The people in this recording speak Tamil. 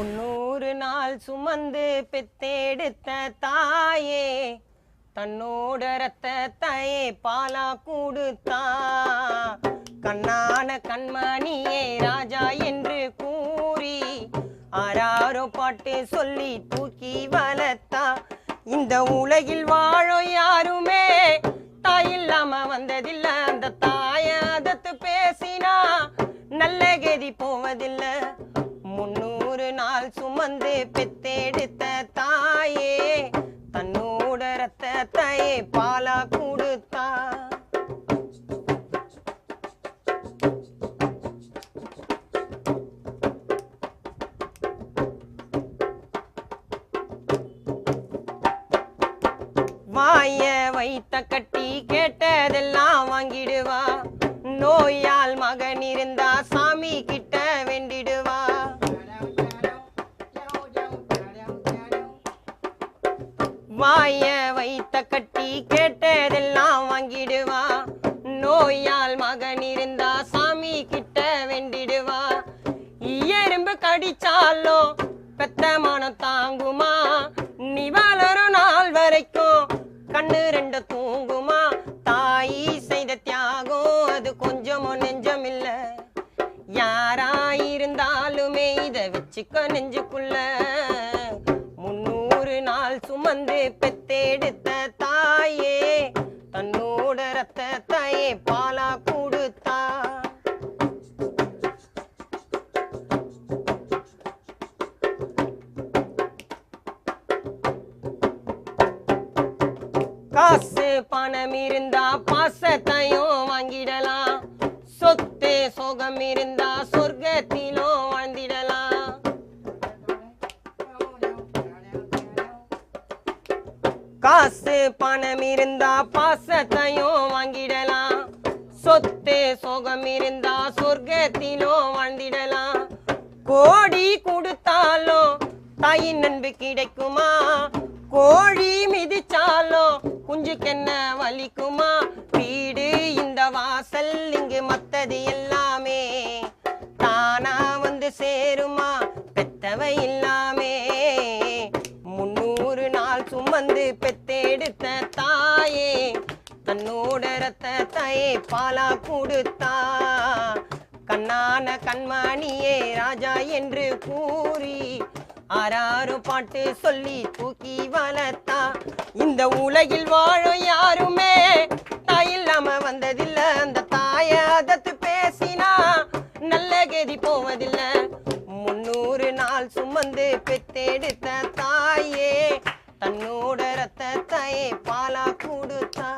முன்னூறு நாள் சுமந்து பெத்தெடுத்த தாயே தன்னோட ரத்தத்தையே பாலா கொடுத்தா. கண்ணான கண்மணியே ராஜா என்று கூறி ஆராரோ பாட்டு சொல்லி தூக்கி வளர்த்தா. இந்த உலகில் வாழும் யாருமே தாய் இல்லாம வந்ததில்ல. அந்த தாயாதத்து பேசினா நல்ல கதி போவதில்லை. சுமந்து பெத்தெடுத்த தாயே தன்னோட ரத்தத்தையே பாலா கொடுத்தா. வாய வைத்த கட்டி கேட்டதெல்லாம் வாங்கிடுவா. நோயால் மகன் இருந்தா சாமி கிட்ட வாய வைத்த கட்டி கேட்டதெல்லாம் வாங்கிடுவா. நோயால் மகன் இருந்தா சாமி கிட்ட வேண்டிடுவா. எறும்பு கடிச்சாலும் பெத்த மனம் தாங்குமா? நீ வளரும் நாள் வரைக்கும் கண்ணு ரெண்டு தூங்குமா? தாயி செய்த தியாகம் அது கொஞ்சமோ நெஞ்சம் இல்ல யாராயிருந்தாலுமே இத வச்சுக்க நெஞ்சுக்குள்ள. நாள் சுமந்து பெத்தெடுத்த தாயே தன்னோட ரத்தத்தையே பாலா கொடுத்தா. காசு பணம் இருந்தா பாசத்தையும் வாங்கிடலாம். சொத்து சோகம் இருந்தா சொர்க்க காசு பணம் இருந்தா பாசத்தையும் வாங்கிடலாம். சொத்து சோகம் இருந்தா சொர்க்கத்திலும் வாழ்ந்திடலாம். கோடி கொடுத்தாலும் தாயின் நண்பு கிடைக்குமா? கோழி மிதிச்சாலும் குஞ்சுக்கென்ன வலிக்குமா? வீடு இந்த வாசல் இங்கு மத்தது எல்லாமே. தானா வந்து சேருமா? பெத்தவை இல்லாமே நாள் சுமந்து பெத்தெடுத்த தாயே தன்னோட ரத்தத்தையே பாலா கொடுத்தா. கண்ணான கண்மணியே ராஜா என்று கூறி ஆறாறு பாட்டு சொல்லி தூக்கி வளர்த்தா. இந்த உலகில் வாழும் யாருமே தாய் இல்லாம வந்ததில்ல. அந்த தாயாதத்து பேசினா நல்ல கதி போவதில்லை. முன்னூறு நாள் சுமந்து பெத்தெடுத்த தாயே தன்னோட ரத்தத்தை பாலா கொடுத்தா.